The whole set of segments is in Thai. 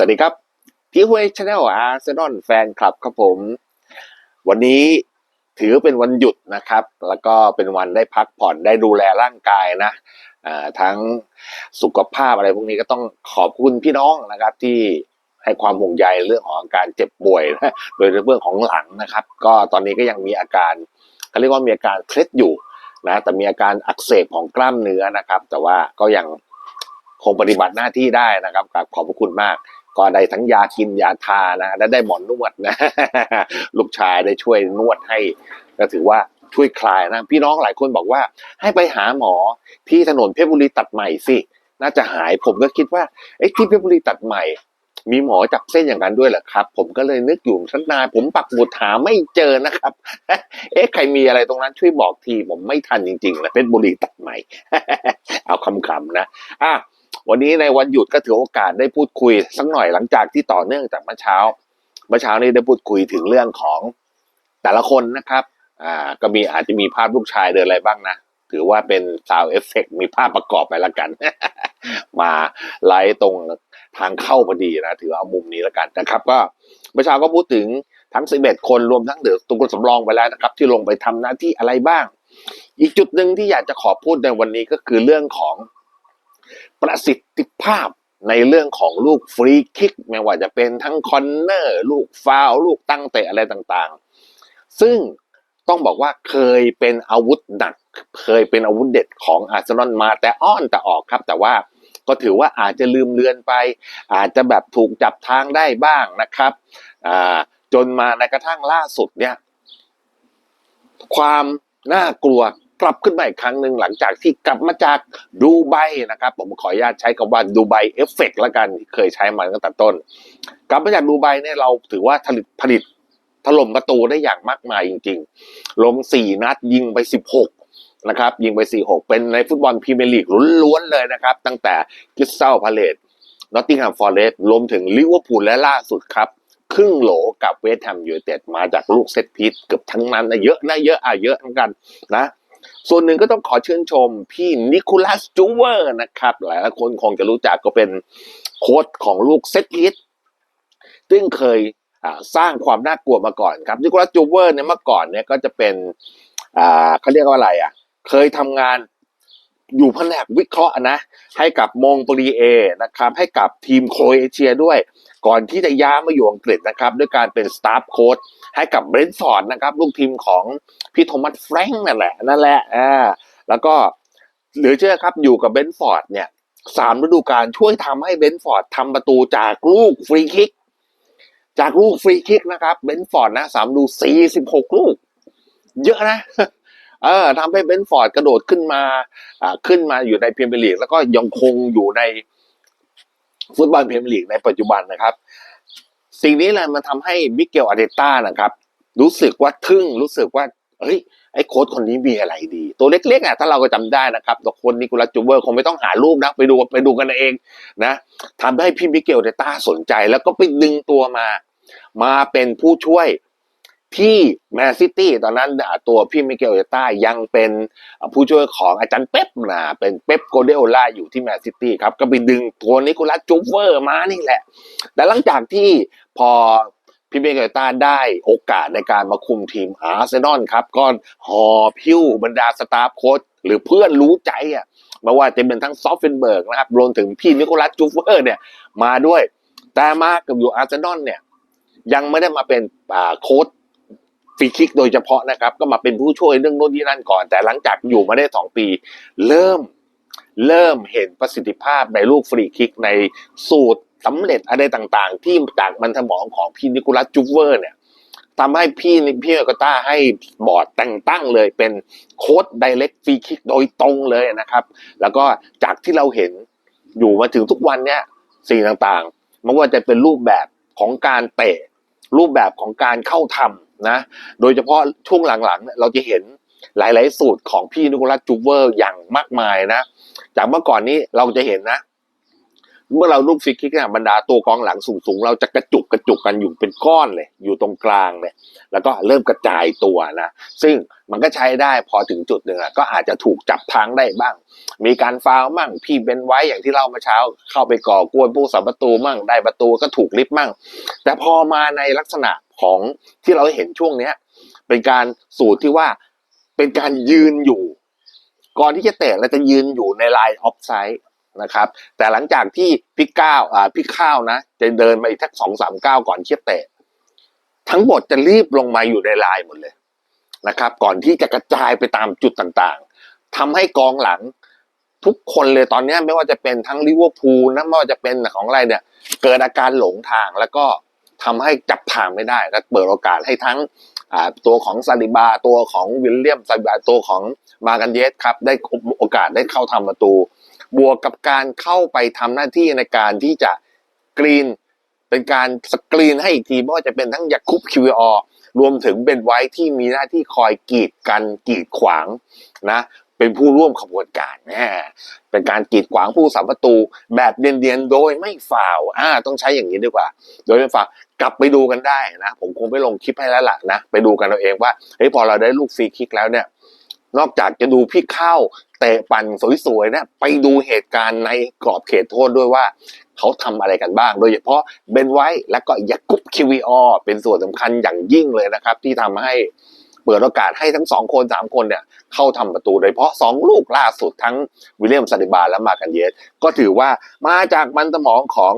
สวัสดีครับพี่เวชาแนลอาร์เซนอลแฟนคลับครับผม วันนี้ถือเป็นวันหยุดนะครับ แล้วก็เป็นวันได้พักผ่อนได้ดูแลร่างกายนะทั้งสุขภาพอะไรพวกนี้ก็ต้องขอบคุณพี่น้องนะครับที่ให้ความห่วงใยเรื่องของอาการเจ็บป่วยนะโดยเฉพาะเรื่องของหลังนะครับ ก็ตอนนี้ก็ยังมีอาการเขาเรียกว่ามีอาการเคล็ดอยู่นะแต่มีอาการอักเสบของกล้ามเนื้อนะครับ แต่ว่าก็ยังคงปฏิบัติหน้าที่ได้นะครับกับขอบพระคุณมาก ก็ได้ทั้งยากินยาทานะและได้หมอนนวดนะ ลูกชายได้ช่วยนวดให้ก็ถือว่าช่วยคลายนะพี่น้องหลายคนบอกว่า ให้ไปหาหมอที่ถนนเพชรบุรีตัดใหม่สิน่าจะหายผมก็คิดว่าเอ๊ะที่เพชรบุรีตัดใหม่ มีหมอจับเส้นอย่างนั้นด้วยเหรอครับ ผมก็เลยนึกอยู่สักนานผมปักหมุดหาไม่เจอนะครับ เอ๊ะใครมีอะไรตรงนั้นช่วยบอกทีผมไม่ทันจริงๆนะเพชรบุรีตัดใหม่ เอาคำๆนะอะ วันนี้ในวันหยุดก็ถือโอกาสได้พูดคุยสักหน่อยหลังจากที่ต่อเนื่องจากเมื่อเช้า เมื่อเช้านี้ได้พูดคุยถึงเรื่องของแต่ละคนนะครับ อ่า ก็มีอาจจะมีภาพลูกชายเดินอะไรบ้างนะ ถือว่าเป็นซาวเอฟเฟกมีภาพประกอบไปแล้วกัน มาไลฟ์ตรงทางเข้าพอดีนะ ถือเอามุมนี้แล้วกันนะครับ ก็เมื่อเช้าก็พูดถึงทั้ง 11 คนรวมทั้งเดือตุกคนสำรองไปแล้วนะครับ ที่ลงไปทำหน้าที่อะไรบ้าง อีกจุดหนึ่งที่อยากจะขอพูดในวันนี้ก็คือเรื่องของ ประสิทธิภาพในเรื่องของลูกฟรีคิก ไม่ว่าจะเป็นทั้งคอนเนอร์ลูกฟาวล์ลูกตั้งเตะอะไรต่างๆ ซึ่งต้องบอกว่าเคยเป็นอาวุธหนัก เคยเป็นอาวุธเด็ดของอาร์เซนอลมาแต่อ้อนแต่ออกครับ แต่ว่าก็ถือว่าอาจจะลืมเลือนไป อาจจะแบบถูกจับทางได้บ้างนะครับจนมาในกระทั่งล่าสุดเนี่ย ความน่ากลัว กลับขึ้นมาอีกครั้งหนึ่งหลังจากที่กลับมาจากดูไบนะครับ ผมขออนุญาตใช้คำว่าดูไบเอฟเฟกแล้วกันเคยใช้มาตั้งแต่ต้น กลับมาจากดูไบเนี่ยเราถือว่าผลิตผลิตถล่มประตูได้อย่างมากมายจริงๆ ลงสี่นัดยิงไปสิบหกนะครับ ยิงไปสี่หกเป็นในฟุตบอลพรีเมียร์ลีกล้วนๆเลยนะครับ ตั้งแต่กิสเซลพาเลตนอตติงแฮมฟอร์เรสต์รวมถึงลิเวอร์พูลและล่าสุดครับ ครึ่งโหลกับเวสต์แฮมยูไนเต็ดมาจากลูกเซตพีซเกือบทั้งนั้นนะเยอะนะเยอะอะเยอะทั้งกันนะ ส่วนหนึ่งก็ต้องขอชื่นชมพี่นิโคลัสจูเวอร์นะครับ หลายคนคงจะรู้จักก็เป็นโค้ชของลูกเซตพีซซึ่งเคยสร้างความน่ากลัวมาก่อนครับนิโคลัสจูเวอร์เนี่ยเมื่อก่อนเนี่ยก็จะเป็นเขาเรียกว่าอะไรอะ เคยทำงาน อยู่แผนกวิเคราะห์นะ ให้กับมงปรีเอนะครับ ให้กับทีมโครเอเชียด้วย ก่อนที่จะย้ายมาอยู่อังกฤษนะครับ ด้วยการเป็นสตาฟโค้ชให้กับเบรนท์ฟอร์ดนะครับ ลูกทีมของพี่โทมัสแฟรงค์นั่นแหละนั่นแหละอ่าแล้วก็เหลือเชื่อครับอยู่กับเบรนท์ฟอร์ดเนี่ยสามฤดูกาลช่วยทำให้เบนฟอร์ดทำประตูจากลูกฟรีคิก จากลูกฟรีคิกนะครับเบนฟอร์ดนะสามดูสี่สิบหกลูก เยอะนะ เออทำให้เบนฟอร์ดกระโดดขึ้นมาอ่าขึ้นมาอยู่ในพรีเมียร์ลีกแล้วก็ยังคงอยู่ในฟุตบอลพรีเมียร์ลีกในปัจจุบันนะครับ สิ่งนี้แหละมันทำให้มิเกลอาเตต้านะครับ รู้สึกว่าทึ่งรู้สึกว่าเฮ้ยไอ้โค้ชคนนี้มีอะไรดี ตัวเล็กๆอะถ้าเราก็จำได้นะครับตัวคนนิโคลัสจูเวอร์คงไม่ต้องหารูปนะไปดูไปดูกันเองนะทำให้พี่มิเกลอาร์เตต้าสนใจ แล้วก็ไปดึงตัวมา มาเป็นผู้ช่วย ที่แมนซิตี้ตอนนั้นตัวพี่มิเกลเตต้ายังเป็นผู้ช่วยของอาจารย์เป๊ปนะเป็นเป๊ปโกเดโอล่าอยู่ที่แมนซิตี้ครับ ก็ไปดึงตัวนิโคลัสจูเวอร์มานี่แหละ แต่หลังจากที่พอพี่เบเกต้าได้โอกาสในการมาคุมทีมอาร์เซนอลครับ ก็หอพิ้วบรรดาสตาฟโค้ชหรือเพื่อนรู้ใจอะม่ว่าจะเป็นทั้งซอฟเฟนเบิร์กนะครับรวมถึงพี่นิโคลัสจูเวอร์เนี่ยมาด้วย แต่มากับอยู่อาร์เซนอลเนี่ยยังไม่ได้มาเป็นโค้ช ฟรีคิกโดยเฉพาะนะครับ ก็มาเป็นผู้ช่วยเรื่องโน้นที่นั่นก่อน แต่หลังจากอยู่มาได้สองปี เริ่มเริ่มเห็นประสิทธิภาพในลูกฟรีคิกในสูตรสำเร็จอะไรต่างๆ ที่จากมันสมองของพี่นิโคลัสจูเวอร์เนี่ยทำให้พี่พี่เอกต้าให้บอร์ดแต่งตั้งเลยเป็นโค้ดไดเ c กฟรีคิกโดยตรงเลยนะครับ แล้วก็จากที่เราเห็นอยู่มาถึงทุกวันเนี่ยสิ่งต่างๆไม่ว่าจะเป็นรูปแบบของการเตะ รูปแบบของการเข้าทำ นะ โดยเฉพาะช่วงหลังๆ เราจะเห็นหลาย ๆ สูตรของพี่นิโคลัสจูเวอร์อย่างมากมายนะ จากเมื่อก่อนนี้เราจะเห็นนะ เมื่อเราลูกฟรีคิกเนี่ยบรรดาตัวกองหลังสูง ๆ เราจะกระจุกกระจุกกันอยู่เป็นก้อนเลย อยู่ตรงกลางเลยแล้วก็เริ่มกระจายตัวนะ ซึ่งมันก็ใช้ได้พอถึงจุดหนึ่งก็อาจจะถูกจับทางได้บ้าง มีการฟาวมั่งพี่เป็นไว้อย่างที่เล่ามาเช้า เข้าไปก่อกวนผู้สัมประตูมั่งได้ประตูก็ถูกลิฟต์มั่ง แต่พอมาในลักษณะ ของที่เราเห็นช่วงเนี้ย เป็นการสูตรที่ว่าเป็นการยืนอยู่ ก่อนที่จะเตะเราจะยืนอยู่ในลายออฟไซด์นะครับ แต่หลังจากที่พี่ก้าวอ่าพี่ข้าวนะ จะเดินไปอีกทักสองสามก้าวก่อนที่จะเตะ ทั้งหมดจะรีบลงมาอยู่ในลายหมดเลยนะครับ ก่อนที่จะกระจายไปตามจุดต่างๆทำให้กองหลังทุกคนเลยตอนนี้ไม่ว่าจะเป็นทั้งลิเวอร์พูลนะไม่ว่าจะเป็นของอะไรเนี่ย เกิดอาการหลงทางแล้วก็ ทำให้จับทางไม่ได้และเปิดโอกาสให้ทั้งตัวของซาลิบาตัวของวิลเลียมซาลิบาตัวของมากันเยสครับได้โอกาสได้เข้าทำประตู บวกกับการเข้าไปทำหน้าที่ในการที่จะกรีน เป็นการสกรีนให้อีกทีไม่ว่าจะเป็นทั้งยาคุปคิวอรวมถึงเป็นไว้ที่มีหน้าที่คอยกีดกันกีดขวางนะ เป็นผู้ร่วมขบวนการแน่เป็นการกีดขวางผู้สาประตูแบบเดียนๆ โดยไม่ฝ่าวอ่าต้องใช้อย่างนี้ดีกว่า โดยไม่ฝ่าวกลับไปดูกันได้นะ ผมคงไม่ลงคลิปให้แล้วล่ะนะ ไปดูกันเอาเองว่าเฮ้ยพอเราได้ลูกฟรีคิกแล้วเนี่ย นอกจากจะดูพี่เข้าเตะปั่นสวยๆนะไปดูเหตุการณ์ในกรอบเขตโทษด้วยว่าเขาทำอะไรกันบ้าง โดยเฉพาะเบนไว้และก็ยากุบคิวีออเป็นส่วนสำคัญอย่างยิ่งเลยนะครับ ที่ทำให้ เปิดโอกาสให้ทั้งสองคนสามคนเนี่ยเข้าทำประตู โดยเฉพาะสองลูกล่าสุดทั้งวิลเลียมซาดิบาและมากันเยส ก็ถือว่ามาจากมันสมองของ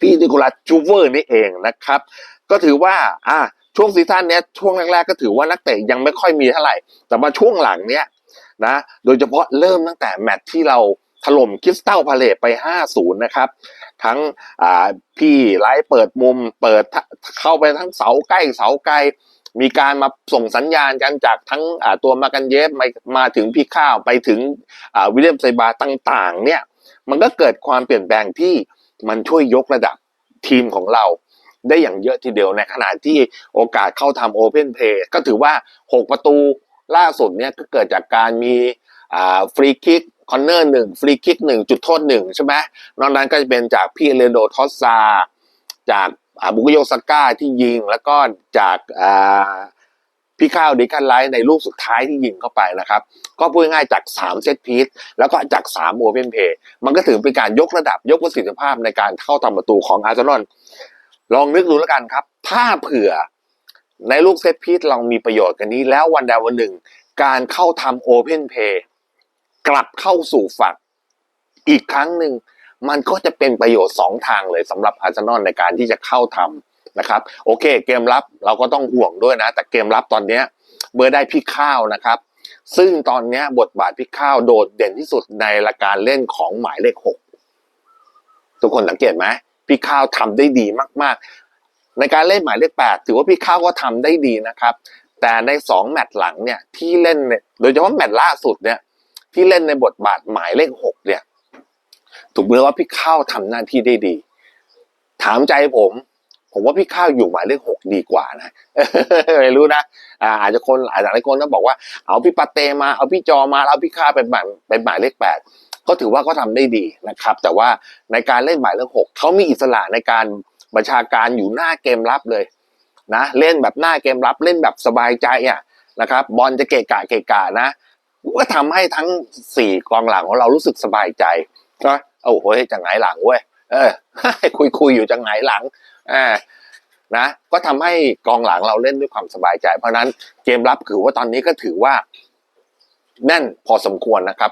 พี่นิโคลัสจูเวอร์นี่เองนะครับ ก็ถือว่าอ่าช่วงซีซั่นเนี้ยช่วงแรกๆก็ถือว่านักเตะยังไม่ค่อยมีเท่าไหร่ แต่มาช่วงหลังเนี้ยนะโดยเฉพาะเริ่มตั้งแต่แมตช์ที่เราถล่มคริสตัลพาเลตไป 5-0 นะครับ ทั้งพี่ไลท์เปิดมุมเปิดเข้าไปทั้งเสาใกล้เสาไกล มีการมาส่งสัญญาณกันจากทั้งตัวมากันเยฟมามาถึงพี่ข้าวไปถึงวิลเลียมไซบาต่างๆ เนี่ย มันก็เกิดความเปลี่ยนแปลงที่มันช่วยยกระดับทีมของเราได้อย่างเยอะทีเดียวในขณะที่โอกาสเข้าทำโอเพนเพย์ก็ถือว่า 6 ประตูล่าสุดเนี่ยก็เกิดจากการมีฟรีคิกคอนเนอร์หนึ่งฟรีคิกหนึ่งจุดโทษหนึ่งใช่ไหมนอกนั้นก็จะเป็นจากพี่เรโดทอสซาจาก บุกโยสก้าที่ยิงแล้วก็จากอ่าพี่ข้าวดิคันไลท์ในลูกสุดท้ายที่ยิงเข้าไปนะครับ ก็พูดง่ายจาก 3 เซตพีซแล้วก็จาก 3 โอเพนเพย์มันก็ถือเป็นการยกระดับยกประสิทธิภาพในการเข้าทำประตูของอาร์เซนอลลองนึกดูแล้วกันครับ ถ้าเผื่อในลูกเซตพีซเรามีประโยชน์กันนี้ แล้ววันใดวันหนึ่ง การเข้าทำโอเพนเพย์กลับเข้าสู่ฝักอีกครั้งหนึ่ง มันก็จะเป็นประโยชน์ 2 ทางเลยสำหรับอาร์เซนอลในการที่จะเข้าทำนะครับโอเค เกมรับเราก็ต้องห่วงด้วยนะ แต่เกมรับตอนนี้เมื่อได้พี่ข้าวนะครับ ซึ่งตอนนี้บทบาทพี่ข้าวโดดเด่นที่สุดในรายการเล่นของหมายเลขหกทุกคนสังเกตไหมพี่ข้าวทำได้ดีมาก ๆ ในการเล่นหมายเลขแปดถือว่าพี่ข้าวก็ทำได้ดีนะครับ แต่ในสองแมตช์หลังเนี่ยที่เล่นเนี่ยโดยเฉพาะแมตช์ล่าสุดเนี่ยที่เล่นในบทบาทหมายเลขหกเนี่ย ถูกเรียกว่าพี่ข้าวทำหน้าที่ได้ดี ถามใจผม ผมว่าพี่ข้าวอยู่หมายเลขหกดีกว่านะไม่รู้นะอาจจะคนอาจจะหลายคนต้องบอกว่าเอาพี่ปาเตมาเอาพี่จอมาแล้วเอาพี่ข้าวเป็นหมายเป็นหมายเลขแปดก็ถือว่าเขาทำได้ดีนะครับ แต่ว่าในการเล่นหมายเลขหกเขามีอิสระในการบัญชาการอยู่หน้าเกมรับเลยนะเล่นแบบหน้าเกมรับเล่นแบบสบายใจอะนะครับบอลจะเกะกะเกะกะนะก็ทำให้ทั้งสี่กองหลังของเรารู้สึกสบายใจก็ โอ้โหจะไงายหลังเว้ยเออคุยคุยอยู่จะไงายหลังอ่านะ ก็ทำให้กองหลังเราเล่นด้วยความสบายใจ เพราะนั้นเกมรับถือว่าตอนนี้ก็ถือว่าแน่นพอสมควรนะครับ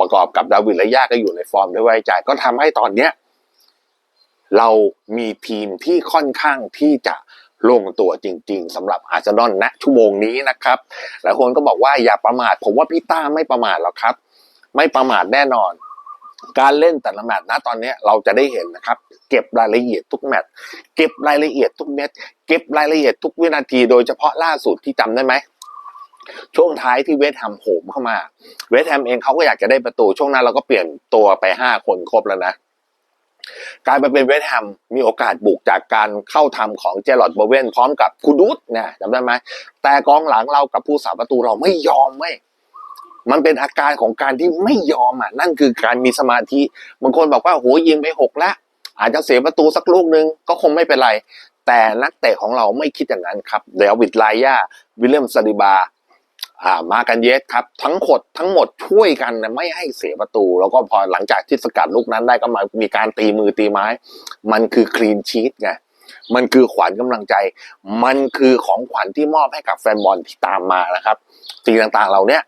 ประกอบกับดาวิดและย่าก็อยู่ในฟอร์มด้วยไว้ใจ ก็ทำให้ตอนเนี้ยเรามีทีมที่ค่อนข้างที่จะลงตัวจริง ๆสำหรับอาร์เซนอลณชั่วโมงนี้นะครับหลายคนก็บอกว่าอย่าประมาท ผมว่าพี่ต้าไม่ประมาทหรอกครับ ไม่ประมาทแน่นอน การเล่นแต่ละแมตช์นะตอนนี้เราจะได้เห็นนะครับ เก็บรายละเอียดทุกแมตช์เก็บรายละเอียดทุกเม็ดเก็บรายละเอียดทุกวินาที โดยเฉพาะล่าสุดที่จำได้ไหมช่วงท้ายที่เวสแฮมโหมเข้ามา เวสแฮมเองเขาก็อยากจะได้ประตูช่วงนั้นเราก็เปลี่ยนตัวไปห้าคนครบแล้วนะกลายมาเป็นเวสแฮมมีโอกาสบุกจากการเข้าทำของเจลอดโบเวนพร้อมกับคูดูสเนี่ยจำได้ไหมแต่กองหลังเรากับผู้สาประตูเราไม่ยอมไม่ มันเป็นอาการของการที่ไม่ยอมอะนั่นคือการมีสมาธิบางคนบอกว่าโหยิงไปหกแล้วอาจจะเสียประตูสักลูกนึงก็คงไม่เป็นไร แต่นักเตะของเราไม่คิดอย่างนั้นครับเดวิดไลยาวิลเลียมซาดิบาอ่ามากันเยสครับ ทั้งหมดทั้งหมดช่วยกันนะไม่ให้เสียประตู แล้วก็พอหลังจากที่สกัดลูกนั้นได้ก็มามีการตีมือตีไม้ มันคือคลีนชีตไงมันคือขวัญกำลังใจ มันคือของขวัญที่มอบให้กับแฟนบอลที่ตามมานะครับสิ่งต่างๆเหล่าเนี้ย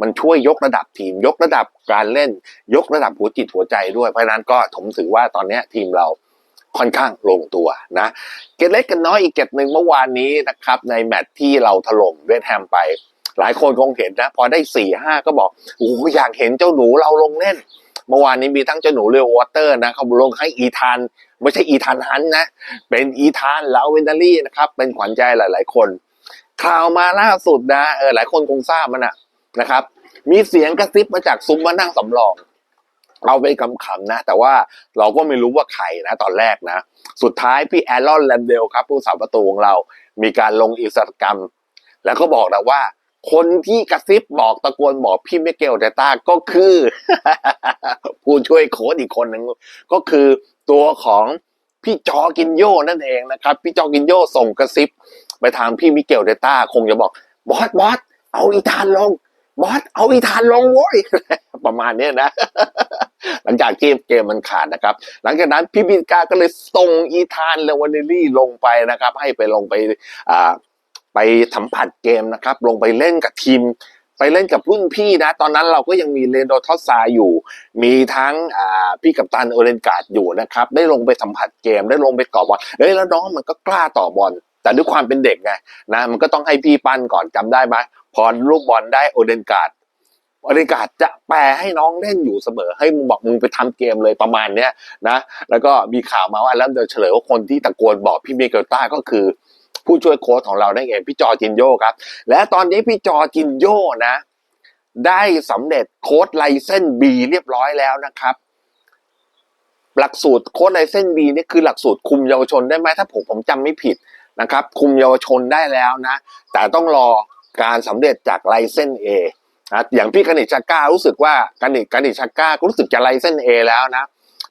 มันช่วยยกระดับทีม ยกระดับการเล่น ยกระดับหัวจิตหัวใจด้วยเพราะนั้นก็ผมถือว่าตอนนี้ทีมเราค่อนข้างลงตัวนะ เกตเล็กกันน้อยอีกเกตหนึ่งเมื่อวานนี้นะครับ ในแมตช์ที่เราถล่มเวสแฮมไป หลายคนคงเห็นนะ พอได้สี่ห้าก็บอกโอ้อยากเห็นเจ้าหนูเราลงเล่น เมื่อวานนี้มีทั้งเจ้าหนูเรียววอเตอร์นะเขาลงให้อีธานไม่ใช่อีธานฮันนะ เป็นอีธานลาวเวนดารี่นะครับ เป็นขวัญใจหลาย ๆ คน ข่าวมาล่าสุดนะเออหลายคนคงทราบมันนะ นะครับ มีเสียงกระซิบมาจากซุ้มมานั่งสำรองเราไปกำขำๆนะ แต่ว่าเราก็ไม่รู้ว่าใครนะ ตอนแรกนะ สุดท้ายพี่แอรอนแลนเดลครับ ผู้สาประตูของเรา มีการลงอิสตาแกรมแล้วก็บอกนะว่า คนที่กระซิบบอกตะโกนบอกพี่มิเกลเดต้าก็คือ ผู้ช่วยโค้ชอีกคนหนึ่งก็คือตัวของพี่จอกินโยนั่นเองนะครับ พี่จอกินโยส่งกระซิบ ไปทางพี่มิเกลเดต้าคงจะบอกบอสบอสเอาอีธานลง บอสเอาอีธานลงโว้ยประมาณเนี้ยนะ หลังจากที่เกมมันขาดนะครับ หลังจากนั้นพี่บินกาก็เลยส่งอีธานเลวานเนลลี่ลงไปนะครับ ให้ไปลงไปไปสัมผัสเกมนะครับ ลงไปเล่นกับทีม ไปเล่นกับรุ่นพี่นะ ตอนนั้นเราก็ยังมีเลนโดทอสซาอยู่ มีทั้งพี่กัปตันโอเรนการ์ดอยู่นะครับ ได้ลงไปสัมผัสเกมได้ลงไปต่อบอลเฮ้ยแล้วน้องมันก็กล้าต่อบอล แต่ด้วยความเป็นเด็กไงนะมันก็ต้องให้พี่ปั้นก่อนจำได้ไหมพอลูกบอลได้โอเดนการ์ดโอเดนการ์ดจะแปลให้น้องเล่นอยู่เสมอ ให้มึงบอกมึงไปทำเกมเลยประมาณเนี้ยนะแล้วก็มีข่าวมาว่าแล้วเดี๋ยวเฉลยว่าคนที่ตะโกนบอกพี่เมเกลต้าก็คือ ผู้ช่วยโค้ชของเราได้เองพี่จอจินโยครับ และตอนนี้พี่จอจินโยนะ ได้สำเร็จโค้ดไลเซนบีเรียบร้อยแล้วนะครับหลักสูตรโค้ดไลเซนบีนี่คือหลักสูตรคุมเยาวชนได้ไหมถ้าผมผมจำไม่ผิด นะครับ คุมเยาวชนได้แล้วนะ แต่ต้องรอการสำเร็จจากไลเซนเอนะอย่างพี่กนิชชาก้ารู้สึกว่ากนิชกนิชชาก้าก็รู้สึกจะไลเซนเอแล้วนะ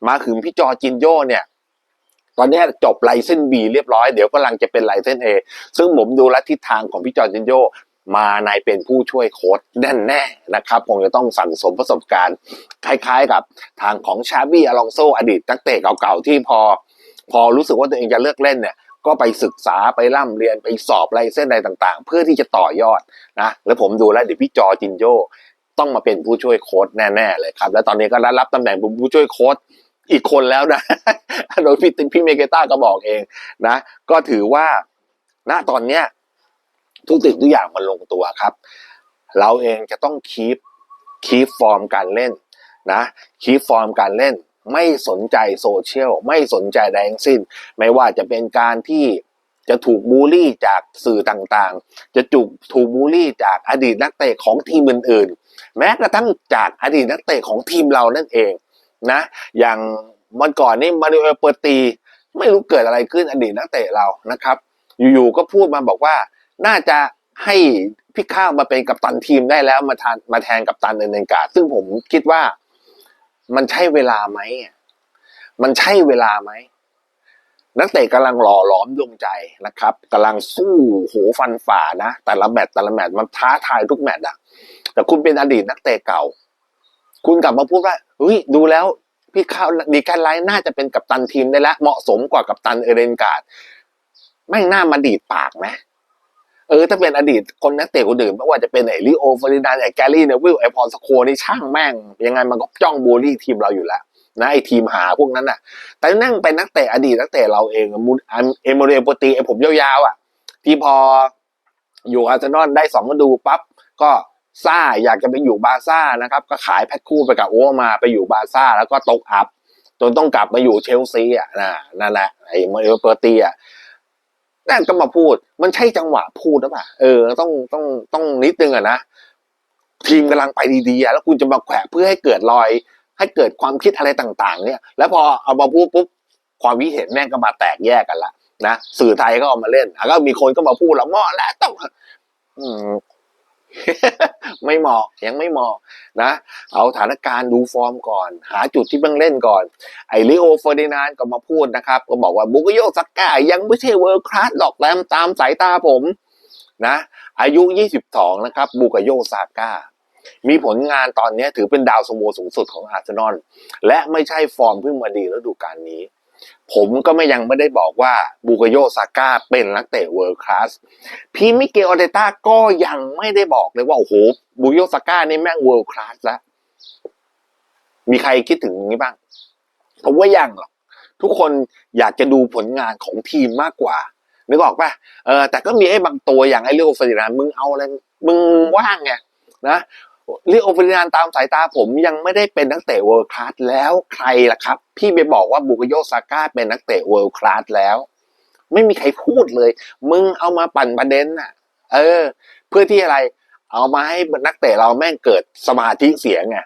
มาถึงพี่จอจินโยเนี่ย ตอนนี้จบไลเซนบีเรียบร้อยเดี๋ยวกำลังจะเป็นไลเซนเอซึ่งผมดูลวทิศทางของพี่จอจินโยมาในเป็นผู้ช่วยโค้ชแน่แน่นะครับคงจะต้องสั่งสมประสบการณ์ คล้ายๆกับทางของชาบี้อลองโซอดีตนักเตะเก่าๆที่พอ พอรู้สึกว่าตัวเองจะเลิกเล่นเนี่ย ก็ไปศึกษาไปร่ำเรียนไปสอบไลเส้นอะไรต่างๆ เพื่อที่จะต่อยอดนะแล้วผมดูแล้วเดี๋ยวพี่จอจินโยต้องมาเป็นผู้ช่วยโค้ชแน่ๆเลยครับ แล้วตอนนี้ก็ได้รับตำแหน่งเป็นผู้ช่วยโค้ชอีกคนแล้วนะโดยพี่พี่เมเกต้าก็บอกเองนะ ก็ถือว่าณตอนเนี้ยทุกสิ่งทุกอย่างมันลงตัวครับ เราเองจะต้องคีปคีปฟอร์มการเล่นนะคีปฟอร์มการเล่น ไม่สนใจโซเชียลไม่สนใจใดทั้งสิ้น ไม่ว่าจะเป็นการที่จะถูกบูลลี่จากสื่อต่างๆ จะถูกถูกบูลลี่จากอดีตนักเตะของทีมอื่นๆ แม้กระทั่งจากอดีตนักเตะของทีมเรานั่นเองนะ อย่างวันก่อนนี่มาริโอเปอร์ตี ไม่รู้เกิดอะไรขึ้นอดีตนักเตะเรานะครับ อยู่ๆก็พูดมาบอกว่าน่าจะให้พี่ข้าวมาเป็นกัปตันทีมได้แล้วมาทานมาแทนกัปตันเอเนกาซึ่งผมคิดว่า มันใช่เวลาไหมมันใช่เวลาไหมนักเตะกำลังหล่อหลอมดวงใจนะครับกำลังสู้โหฟันฝ่านะแต่ละแมตช์แต่ละแมตช์มันท้าทายทุกแมตช์อะแต่คุณเป็นอดีตนักเตะเก่า คุณกลับมาพูดว่าเฮ้ยดูแล้วพี่ข้าวดีแกนไลน์น่าจะเป็นกัปตันทีมได้แล้วเหมาะสมกว่ากัปตันเอเรนการ์ดแม่งน่ามาดีดปากไหม เออถ้าเป็นอดีตคนนักเตะคนอื่นไม่ว่าจะเป็นไอ้ลิโอฟอริดานไอ้แกลลี่เนวิลไอ้พอลสโคนี่ช่างแม่ง ยังไงมันก็จ้องบูลลี่ทีมเราอยู่แล้วนะไอ้ทีมหาพวกนั้นน่ะ แต่นั่งเป็นนักเตะอดีตนักเตะเราเองมูอันเอมเรโปตีไอ้ผมยาวๆอะ ที่พออยู่อาร์เซนอลได้สองฤดูปั๊บก็ซ่าอยากจะไปอยู่บาซ่านะครับ ก็ขายแพ็คคู่ไปกับโอวมาไปอยู่บาซ่าแล้วก็ตกอัพจนต้องกลับมาอยู่เชลซีอะนะนั่นแหละไอ้มาริโอเปอร์ตีอะ นั่นก็มาพูด มันใช่จังหวะพูดหรือเปล่าเออ ต้องต้องต้องนิดนึงอะนะทีมกำลังไปดีๆแล้วคุณจะมาแขวะเพื่อให้เกิดรอย ให้เกิดความคิดอะไรต่าง ๆ เนี่ย แล้วพอเอามาพูดปุ๊บความวิเห็นแม่งก็มาแตกแยกกันละนะสื่อไทยก็เอามาเล่นแล้วก็มีคนก็มาพูดแล้วมอแล้วต้องอืม ไม่เหมาะยังไม่เหมาะนะ เอาสถานการณ์ดูฟอร์มก่อน หาจุดที่บ้างเล่นก่อน ไอริโอเฟอร์ดินานก็มาพูดนะครับ ก็บอกว่าบุกโยซักก้ายังไม่ใช่เวิร์คลาสหรอกแรมตามสายตาผมนะ อายุ 22 นะครับบุกโยซาก้ามีผลงานตอนนี้ถือเป็นดาวสโมสูงสุดของอาร์เซนอลและไม่ใช่ฟอร์มเพิ่งมาดีฤดูกาลนี้ ผมก็ไม่ยังไม่ได้บอกว่าบูกโยซาก้าเป็นนักเตะเวิร์คลาสพีมิเกลอเดต้าก็ยังไม่ได้บอกเลยว่าโอ้โหบูโยซาก้านี่แม่งเวิร์คลาสล้วมีใครคิดถึงอย่างนี้บ้างผมว่ายังหรอกทุกคนอยากจะดูผลงานของทีมมากกว่านึกออกป่ะเออแต่ก็มีไอ้บางตัวอย่างไอ้เรียวเฟอร์ดินานด์มึงเอาอะไรมึงว่างไงนะ เรียวเฟอร์ดินานตามสายตาผมยังไม่ได้เป็นนักเตะเวิร์คลาสแล้วใครล่ะครับ พี่ไปบอกว่าบุกโยซาก้าเป็นนักเตะเวิร์คลาสแล้ว ไม่มีใครพูดเลย มึงเอามาปั่นประเด็นน่ะ เออ เพื่อที่อะไร เอามาให้นักเตะเราแม่งเกิดสมาธิเสียงไง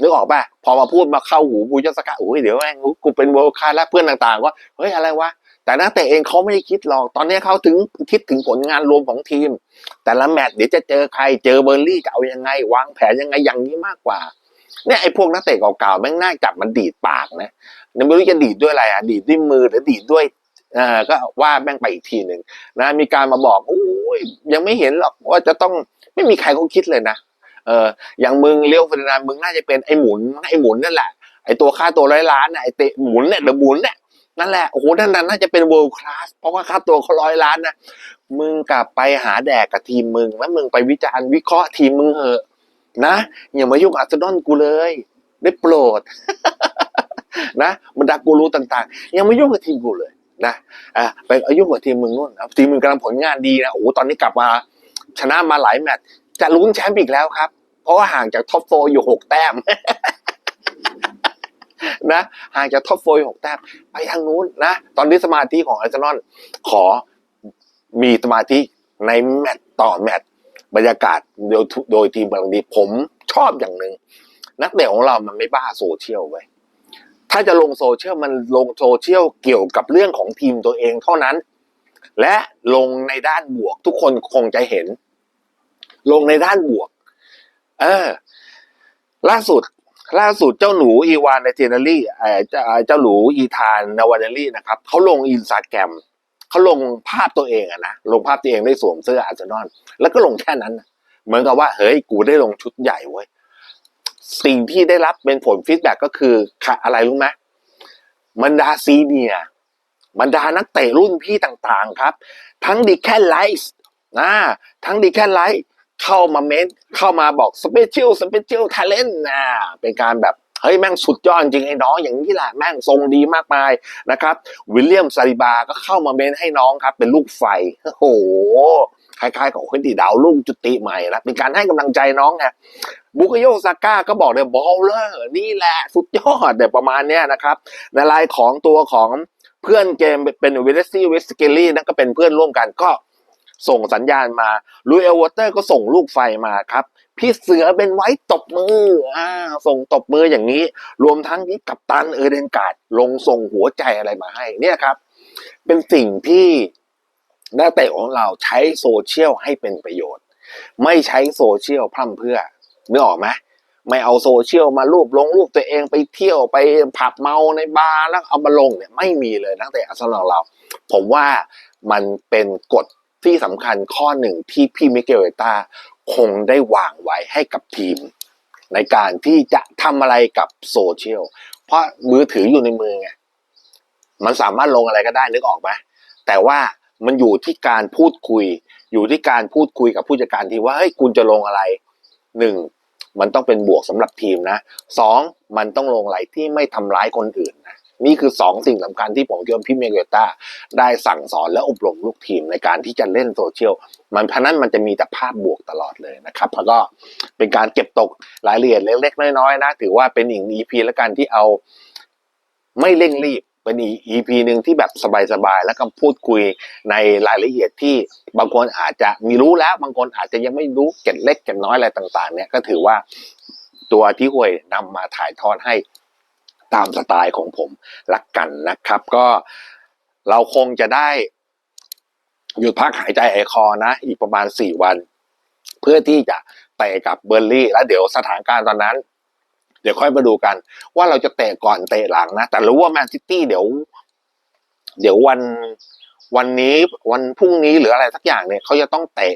นึกออกป่ะพอมาพูดมาเข้าหูบูยสกะโอ้ยเดี๋ยวแม่งกูเป็นเวิร์คลาสแล้วเพื่อนต่างๆก็เฮ้ยอะไรวะ แต่นักเตะเองเขาไม่ได้คิดหรอก ตอนนี้เขาถึงคิดถึงผลงานรวมของทีม แต่ละแมตช์เดี๋ยวจะเจอใครเจอเบอร์ลี่จะเอายังไง วางแผนยังไงอย่างนี้มากกว่าเนี่ยไอ้พวกนักเตะเก่าๆแม่งน่าจับมันดีดปากนะไม่รู้จะดีดด้วยอะไรอะดีดด้วยมือหรือดีดด้วยอ่อก็ว่าแม่งไปอีกทีหนึ่งนะมีการมาบอกโอ้ยยังไม่เห็นหรอกว่าจะต้องไม่มีใครเขาคิดเลยนะเอออย่างมึงเลี้ยวฟรนานมึงน่าจะเป็นไอ้หมุนไอ้หมุนนั่นแหละไอ้ตัวค่าตัวร้อยล้านน่ะไอ้เตะหมุนเนี่ยเดอะหมุนเนี่ย นั่นแหละ โอ้โหนั่นน่ะน่าจะเป็น world class เพราะว่าค่าตัวเขาร้อยล้านนะ มึงกลับไปหาแดกกับทีมมึง แล้วมึงไปวิจารณ์วิเคราะห์ทีมมึงเหอะ นะ อย่ามายุ่งอาร์เซนอลกูเลย ได้โปรด นะบรรดากูรูต่างๆ ยังไม่ยุ่งกับทีมกูเลยนะ อะไปอายุกว่าทีมมึงนู่นทีมมึงกำลังผลงานดีนะ โอ้โห ตอนนี้กลับมาชนะมาหลายแมตช์ จะลุ้นแชมป์อีกแล้วครับ เพราะว่าห่างจากท็อปโฟอยู่หกแต้ม นะห่างจากท็อปโฟยหกแต้มไปทางนู้นนะ ตอนนี้สมาธิของอาร์เซนอลขอมีสมาธิในแมตช์ต่อแมตช์บรรยากาศโดยโดยทีมกำลังดีผมชอบอย่างหนึ่งนักเตะของเรามันไม่บ้าโซเชียลไว้ยถ้าจะลงโซเชียลมันลงโซเชียลเกี่ยวกับเรื่องของทีมตัวเองเท่านั้น และลงในด้านบวกทุกคนคงจะเห็น ลงในด้านบวก เออ ล่าสุด ล่าสุดเจ้าหนูอีวานในเทนารี่เอ่อเจ้าเจ้าหนูอีธานนาวาเนลี่นะครับเขาลงอินสตาแกรมเขาลงภาพตัวเองอะนะลงภาพตัวเองได้สวมเสื้ออาร์เซนอลแล้วก็ลงแค่นั้น เหมือนกับว่าเฮ้ยกูได้ลงชุดใหญ่เว้ยสิ่งที่ได้รับเป็นผลฟีดแบ็กก็คืออะไรรู้ไหมบรรดาซีเนียบรรดานักเตะรุ่นพี่ต่างๆครับ ทั้งดีแค่ไลฟ์นะทั้งดีแค่ไลฟ์ เข้ามาเมนเข้ามาบอกสเปเชียลสเปเชียลทาเลนต์นะเป็นการแบบเฮ้ยแม่งสุดยอดจริงไอ้น้องอย่างนี้แหละแม่งทรงดีมากมายนะครับวิลเลียมซาลิบาก็เข้ามาเมนให้น้องครับ เป็นลูกไฟโอ้โหคล้ายๆกับคนที่ดาวลูกจุติใหม่นะเป็นการให้กำลังใจน้องไงบุกโยซาก้าก็บอกเลยบอลเลอร์นี่แหละสุดยอดเดี๋ยวประมาณเนี้ยนะครับ ในลายของตัวของเพื่อนเกมเป็นวิลเลซี่เวสเกลลี่นั่นก็เป็นเพื่อนร่วมกันก็ ส่งสัญญาณมาลูเอลวอเตอร์ก็ส่งลูกไฟมาครับ พี่เสือเป็นไว้ตบมืออ่าส่งตบมืออย่างนี้ รวมทั้งนี้กับตันเอเดนการ์ดลงส่งหัวใจอะไรมาให้เนี่ยครับ เป็นสิ่งที่นักเตะของเราใช้โซเชียลให้เป็นประโยชน์ ไม่ใช้โซเชียลพร่ำเพรื่อนึกออกไหมไม่เอาโซเชียลมารูปลงรูปตัวเองไปเที่ยวไปผับเมาในบาร์แล้วเอามาลงเนี่ยไม่มีเลยนักเตะอาร์เซนอลเรา ผมว่ามันเป็นกฎ ที่สำคัญข้อหนึ่งที่พี่มิเกลเอต้าคงได้วางไว้ให้กับทีม ในการที่จะทำอะไรกับโซเชียลเพราะมือถืออยู่ในมือไงมันสามารถลงอะไรก็ได้นึกออกไหมแต่ว่ามันอยู่ที่การพูดคุย อยู่ที่การพูดคุยกับผู้จัดการทีมว่าเฮ้ยคุณจะลงอะไรหนึ่งมันต้องเป็นบวกสำหรับทีมนะสองมันต้องลงอะไรที่ไม่ทำร้ายคนอื่น นี่คือสองสิ่งสำคัญที่ผมคิดว่าพี่เมเกต้าได้สั่งสอนและอบรมลูกทีมในการที่จะเล่นโซเชียลมันเพราะนั้นมันจะมีแต่ภาพบวกตลอดเลยนะครับแล้วก็เป็นการเก็บตกรายละเอียดเล็กๆน้อยๆนะถือว่าเป็นอีก EP แล้วกันที่เอาไม่เร่งรีบเป็นอีก EP หนึ่งที่แบบสบายๆแล้วก็พูดคุยในรายละเอียดที่บางคนอาจจะมีรู้แล้ว บางคนอาจจะยังไม่รู้เก็ดเล็กเก็ดน้อยอะไรต่าง ๆ เนี่ยก็ถือว่าตัวที่ห่วยนำมาถ่ายทอดให้ ตามสไตล์ของผมละกันนะครับ ก็เราคงจะได้หยุดพักหายใจไอคอนะ อีกประมาณสี่วัน เพื่อที่จะเตะกับเบอร์ลี่ แล้วเดี๋ยวสถานการณ์ตอนนั้น เดี๋ยวค่อยมาดูกัน ว่าเราจะเตะก่อนเตะหลังนะ แต่รู้ว่าแมนซิตี้เดี๋ยว เดี๋ยววันวันนี้วันพรุ่งนี้หรืออะไรสักอย่างเนี่ยเขาจะต้องเตะ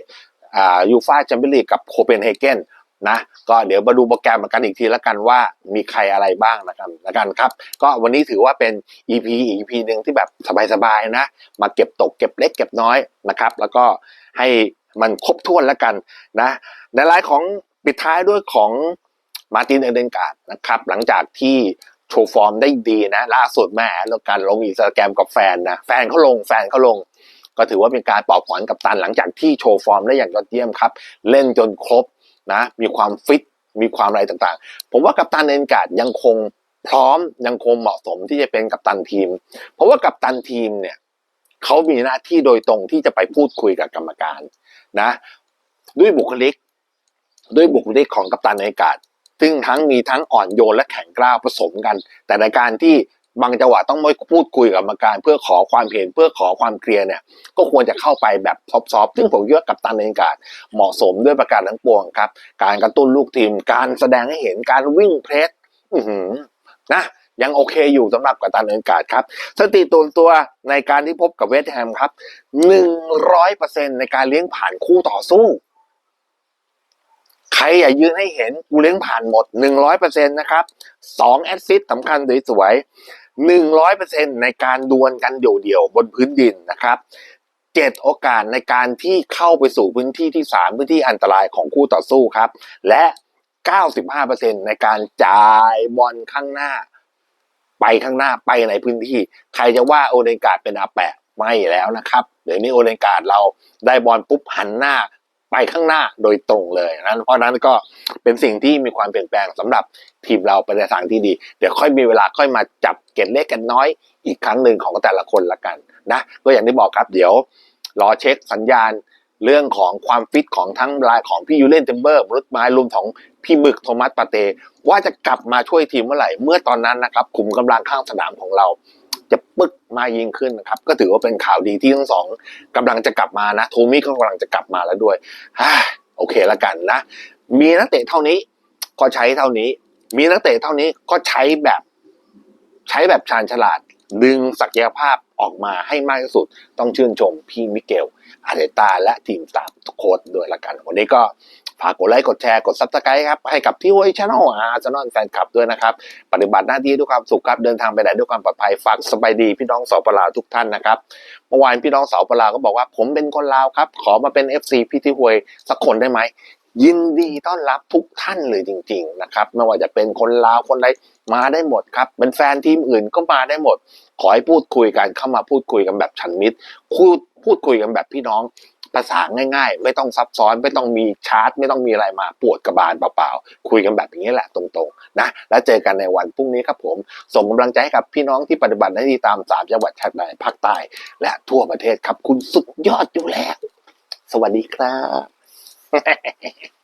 อ่ายูฟาแชมเปี้ยนลีกกับโคเปนเฮเกน นะก็เดี๋ยวมาดูโปรแกรมกันอีกทีแล้วกันว่ามีใครอะไรบ้างนะครับแล้วกันครับ ก็วันนี้ถือว่าเป็น EP อีก EP หนึ่งที่แบบสบายๆนะ มาเก็บตกเก็บเล็กเก็บน้อยนะครับ แล้วก็ให้มันครบถ้วนแล้วกันนะ ในไลน์ของปิดท้ายด้วยของมาร์ตินเอเดนการ์ดนะครับ หลังจากที่โชว์ฟอร์มได้ดีนะ ล่าสุดแม่แล้วการลงอินสตาแกรมกับแฟนนะ แฟนเขาลงแฟนเขาลง ก็ถือว่าเป็นการปลอบขวัญกับตันหลังจากที่โชว์ฟอร์มได้อย่างยอดเยี่ยมครับ เล่นจนครบ นะมีความฟิตมีความอะไรต่างๆ ผมว่ากัปตันเอนการ์ดยังคงพร้อมยังคงเหมาะสมที่จะเป็นกัปตันทีม เพราะว่ากัปตันทีมเนี่ยเขามีหน้าที่โดยตรงที่จะไปพูดคุยกับกรรมการนะ ด้วยบุคลิก ด้วยบุคลิกของกัปตันในอากาศซึ่งทั้งมีทั้งอ่อนโยนและแข็งกร้าวผสมกัน แต่ในการที่ บางจังหวะต้องมาพูดคุยกับกรรมการ เพื่อขอความเห็นเพื่อขอความเคลียร์เนี่ย ก็ควรจะเข้าไปแบบซอฟๆซึ่งผมคิดว่ากัปตันในอากาศเหมาะสมด้วยประการทั้งปวงครับ การกระตุ้นลูกทีม การแสดงให้เห็นการวิ่งเพรสอื้อหือนะยังโอเคอยู่สำหรับกัปตันในอากาศครับสถิติตัวตัวในการที่พบกับเวสต์แฮมครับหนึ่งร้อยเปอร์เซ็นในการเลี้ยงผ่านคู่ต่อสู้ ใครอย่ายืนให้เห็นกูเลี้ยงผ่านหมดหนึ่งร้อยเปอร์เซ็นต์นะครับสองแอสซิสต์สำคัญสวยๆ หนึ่งร้อยเปอร์เซ็นในการดวลกันเดี่ยวๆบนพื้นดินนะครับเจ็ดโอกาสในการที่เข้าไปสู่พื้นที่ที่สามพื้นที่อันตรายของคู่ต่อสู้ครับ และเก้าสิบห้าเปอร์เซ็นในการจ่ายบอลข้างหน้า ไปข้างหน้าไปในพื้นที่ ใครจะว่าโอเดนการ์ดเป็นอาแปะไม่แล้วนะครับ เดี๋ยวนี้โอเดนการ์ดเราได้บอลปุ๊บหันหน้า ไปข้างหน้าโดยตรงเลยนะเพราะนั้นก็เป็นสิ่งที่มีความเปลี่ยนแปลงสำหรับทีมเราไปในทางที่ดี เดี๋ยวค่อยมีเวลาค่อยมาจับเก็ดเล็กกันน้อย อีกครั้งหนึ่งของแต่ละคนละกันนะก็อย่างที่บอกครับเดี๋ยวรอเช็คสัญญาณเรื่องของความฟิตของทั้งรายของพี่ยูเลนเทมเบอร์มรุดไม้รวมของพี่หมึกโทมัสปาเต ว่าจะกลับมาช่วยทีมเมื่อไหร่ เมื่อตอนนั้นนะครับขุมกำลังข้างสนามของเรา จะปึ๊กมายิ่งขึ้นนะครับ ก็ถือว่าเป็นข่าวดีที่ทั้งสองกำลังจะกลับมานะ โทมี่ก็กำลังจะกลับมาแล้วด้วยฮ่าโอเคละกันนะ มีนักเตะเท่านี้ก็ใช้เท่านี้ มีนักเตะเท่านี้ก็ใช้แบบ ใช้แบบชาญฉลาด ดึงศักยภาพออกมาให้มากที่สุด ต้องชื่นชมพี่มิเกลอาเตตาและทีมสตาฟโค้ชด้วยละกัน วันนี้ก็ ฝากกดไลค์กดแชร์กดซับสไครต์ครับให้กับที่โวยช n นลอาร์เซนอลแฟนคลับด้วยนะครับ ปฏิบัติหน้าที่ด้วยความสุขครับเดินทางไปไหนด้วยความปลอดภัยฝากสบายดีพี่น้องสาปลาวทุกท่านนะครับเมื่อวานพี่น้องสาปลาวก็บอกว่าผมเป็นคนลาวครับ ขอมาเป็น FC พี่ที่หวยสักคนได้ไหมยินดีต้อนรับทุกท่านเลยจริง ๆ นะครับ ไม่ว่าจะเป็นคนลาวคนใดมาได้หมดครับ เป็นแฟนทีมอื่นก็มาได้หมด ขอให้พูดคุยกันเข้ามาพูดคุยกันแบบฉันมิตรพูดพูดคุยกันแบบพี่น้อง ภาษาง่าย ๆ ไม่ต้องซับซ้อนไม่ต้องมีชาร์ตไม่ต้องมีอะไรมาปวดกระบาลเปล่าๆคุยกันแบบนี้แหละตรงๆนะแล้วเจอกันในวันพรุ่งนี้ครับผม ส่งกำลังใจให้กับพี่น้องที่ปฏิบัติหน้าที่ตามสามจังหวัดชายแดนภาคใต้ และทั่วประเทศครับคุณสุดยอดอยู่แล้วสวัสดีครับ